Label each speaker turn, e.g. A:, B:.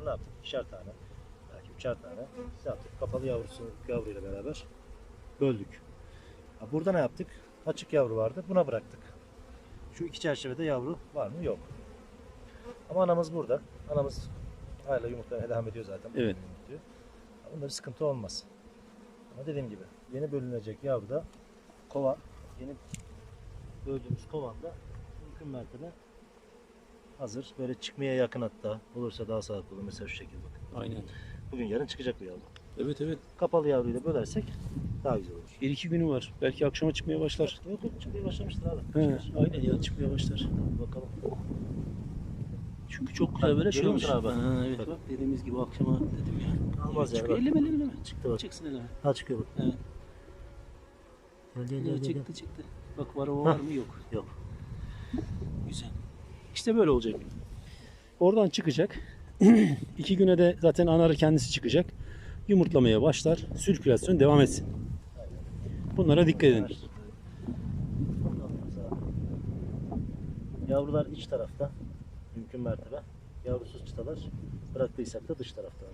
A: Bunlar ne yaptık? İkişer tane, belki üçer tane biz yaptık. Kapalı yavrusu yavruyla beraber böldük. Burada ne yaptık? Açık yavru vardı. Buna bıraktık. Şu iki çerçevede yavru var mı? Yok. Ama anamız burada. Anamız hala yumurtlamaya devam ediyor zaten.
B: Evet.
A: Bunda bir sıkıntı olmaz. Ama dediğim gibi yeni bölünecek yavru da kovan, yeni böldüğümüz kovanda mümkün mertebe hazır. Böyle çıkmaya yakın hatta. Olursa daha sağlıklı olur. Mesela şu şekilde bak.
B: Aynen.
A: Bugün yarın çıkacak bu yavru.
B: Evet evet.
A: Kapalı yavruyla bölersek daha güzel olur.
B: Bir iki günü var. Belki akşama çıkmaya başlar.
A: Yok yok çıkmaya başlamıştır abi.
B: He, aynen ya çıkmaya başlar.
A: Bakalım.
B: Çünkü çok güzel böyle şey
A: Görüyor
B: olmuş.
A: musun abi?
B: Ha, evet
A: Bak.
B: bak dediğimiz gibi akşama dedim ya.
A: Almaz yani.
B: Çıkıyor.
A: Bak.
B: Eleme eleme eleme.
A: Çıktı bak.
B: Çıksın eleme.
A: Ha çıkıyor bak.
B: Evet.
A: Gel gel
B: Ya,
A: gel. gel.
B: çıktı çıktı. Bak var o var mı yok.
A: Yok.
B: İşte böyle olacak. Oradan çıkacak. İki güne de zaten anarı kendisi çıkacak. Yumurtlamaya başlar. Sirkülasyon devam etsin. Bunlara dikkat edin.
A: Yavrular iç tarafta. Mümkün mertebe. Yavrusuz çıtalar bıraktıysak da dış tarafta.